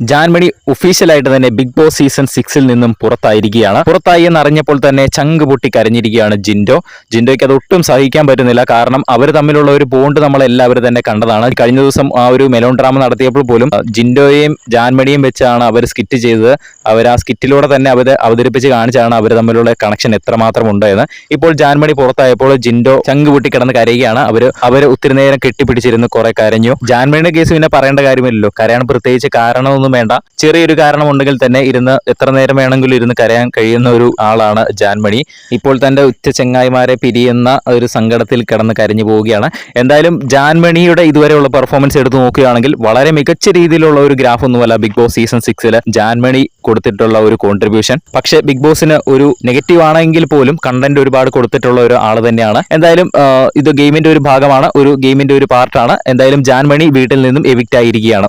ജാൻമണി ഒഫീഷ്യലായിട്ട് തന്നെ big boss season സിക്സിൽ നിന്നും പുറത്തായിരിക്കുകയാണ്. പുറത്തായി എന്ന് അറിഞ്ഞപ്പോൾ തന്നെ ചങ്ക് പൊട്ടി കരഞ്ഞിരിക്കുകയാണ് ജിൻഡോ. ജിൻഡോയ്ക്ക് അത് ഒട്ടും സഹിക്കാൻ പറ്റുന്നില്ല. കാരണം അവർ തമ്മിലുള്ള ഒരു ബോണ്ട് നമ്മൾ എല്ലാവരും തന്നെ കണ്ടതാണ്. കഴിഞ്ഞ ദിവസം ആ ഒരു മെലോൺ ഡ്രാമ നടത്തിയപ്പോൾ പോലും ജിൻഡോയെയും ജാൻമണിയും വെച്ചാണ് അവർ സ്കിറ്റ് ചെയ്തത്. അവർ ആ സ്കിറ്റിലൂടെ തന്നെ അവർ അവതരിപ്പിച്ച് കാണിച്ചാണ് അവർ തമ്മിലുള്ള കണക്ഷൻ എത്രമാത്രം ഉണ്ടായത് ഇപ്പോൾ ജാൻമണി പുറത്തായപ്പോൾ ജിൻഡോ ചങ്ക് പൊട്ടി കിടന്ന് കരയുകയാണ്. അവർ അവർ ഒത്തിരി നേരം കെട്ടിപ്പിടിച്ചിരുന്ന് കുറെ കരഞ്ഞു. ജാൻമണിയുടെ കേസ് പിന്നെ പറയേണ്ട കാര്യമില്ലല്ലോ. കരയാൻ പ്രത്യേകിച്ച് കാരണമൊന്നും വേണ്ട. ചെറിയൊരു കാരണം ഉണ്ടെങ്കിൽ തന്നെ ഇരുന്ന് എത്ര നേരം വേണമെങ്കിലും ഇരുന്ന് കരയാൻ കഴിയുന്ന ഒരു ആളാണ് ജാൻമണി. ഇപ്പോൾ തന്റെ ഉച്ച ചെങ്ങായിമാരെ പിരിയുന്ന ഒരു സങ്കടത്തിൽ കിടന്ന് കരഞ്ഞു പോവുകയാണ്. എന്തായാലും ജാൻമണിയുടെ ഇതുവരെയുള്ള പെർഫോമൻസ് എടുത്തു നോക്കുകയാണെങ്കിൽ വളരെ മികച്ച രീതിയിലുള്ള ഒരു ഗ്രാഫ് ഒന്നുമല്ല ബിഗ് ബോസ് സീസൺ സിക്സിൽ ജാൻമണി കൊടുത്തിട്ടുള്ള ഒരു കോൺട്രിബ്യൂഷൻ പക്ഷേ ബിഗ് ബോസിന് ഒരു നെഗറ്റീവ് ആണെങ്കിൽ പോലും കണ്ടന്റ് ഒരുപാട് കൊടുത്തിട്ടുള്ള ഒരു ആൾ തന്നെയാണ്. എന്തായാലും ഇത് ഗെയിമിന്റെ ഒരു ഭാഗമാണ്. ഒരു ഗെയിമിന്റെ ഒരു പാർട്ടാണ് എന്തായാലും ജാൻമണി വീട്ടിൽ നിന്നും എവിക്റ്റ് ആയിരിക്കുകയാണ്.